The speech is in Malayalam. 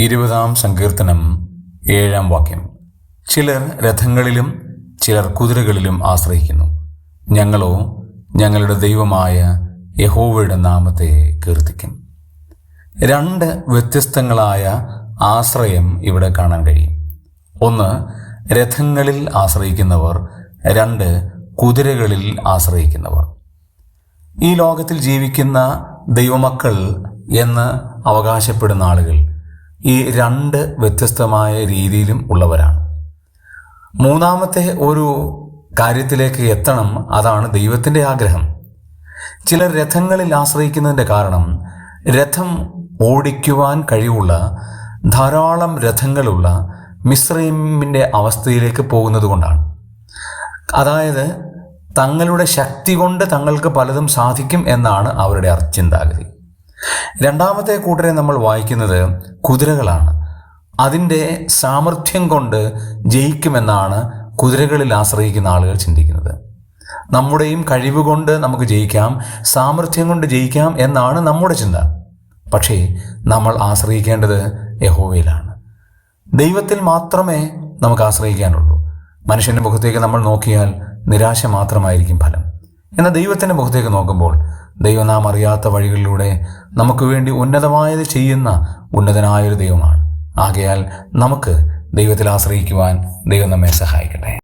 ഇരുപതാം സങ്കീർത്തനം ഏഴാം വാക്യം. ചിലർ രഥങ്ങളിലും ചിലർ കുതിരകളിലും ആശ്രയിക്കുന്നു. ഞങ്ങളോ ഞങ്ങളുടെ ദൈവമായ യഹോവയുടെ നാമത്തെ കീർത്തിക്കും. രണ്ട് വ്യത്യസ്തങ്ങളായ ആശ്രയം ഇവിടെ കാണാൻ കഴിയും. ഒന്ന് രഥങ്ങളിൽ ആശ്രയിക്കുന്നവർ. രണ്ട് കുതിരകളിൽ ആശ്രയിക്കുന്നവർ. ഈ ലോകത്തിൽ ജീവിക്കുന്ന ദൈവമക്കൾ എന്ന് അവകാശപ്പെടുന്ന ആളുകൾ ഈ രണ്ട് വ്യത്യസ്തമായ രീതിയിലും ഉള്ളവരാണ്. മൂന്നാമത്തെ ഒരു കാര്യത്തിലേക്ക് എത്തണം അതാണ് ദൈവത്തിന്റെ ആഗ്രഹം. ചിലർ രഥങ്ങളിൽ ആശ്രയിക്കുന്നതിന്റെ കാരണം രഥം ഓടിക്കുവാൻ കഴിവുള്ള ധാരാളം രഥങ്ങളുള്ള മിശ്രീമിന്റെ അവസ്ഥയിലേക്ക് പോകുന്നത് കൊണ്ടാണ്. അതായത് തങ്ങളുടെ ശക്തി കൊണ്ട് തങ്ങൾക്ക് പലതും സാധിക്കും എന്നാണ് അവരുടെ അർ- ചിന്താഗതി രണ്ടാമത്തെ കൂട്ടരെ നമ്മൾ വായിക്കുന്നത് കുതിരകളാണ്. അതിന്റെ സാമർഥ്യം കൊണ്ട് ജയിക്കുമെന്നാണ് കുതിരകളിൽ ആശ്രയിക്കുന്ന ആളുകൾ ചിന്തിക്കുന്നത്. നമ്മുടെയും കഴിവ് കൊണ്ട് നമുക്ക് ജയിക്കാം സാമർഥ്യം കൊണ്ട് ജയിക്കാം എന്നാണ് നമ്മുടെ ചിന്ത. പക്ഷേ നമ്മൾ ആശ്രയിക്കേണ്ടത് യഹോവയിലാണ്. ദൈവത്തിൽ മാത്രമേ നമുക്ക് ആശ്രയിക്കാനുള്ളൂ. മനുഷ്യന്റെ മുഖത്തേക്ക് നമ്മൾ നോക്കിയാൽ നിരാശ മാത്രമായിരിക്കും ഫലം. എന്നാൽ ദൈവത്തിന്റെ മുഖത്തേക്ക് നോക്കുമ്പോൾ ദൈവം നാം അറിയാത്ത വഴികളിലൂടെ നമുക്ക് വേണ്ടി ഉന്നതമായത് ചെയ്യുന്ന ഉന്നതനായൊരു ദൈവമാണ്. ആകയാൽ നമുക്ക് ദൈവത്തിൽ ആശ്രയിക്കുവാൻ ദൈവം നമ്മെ സഹായിക്കട്ടെ.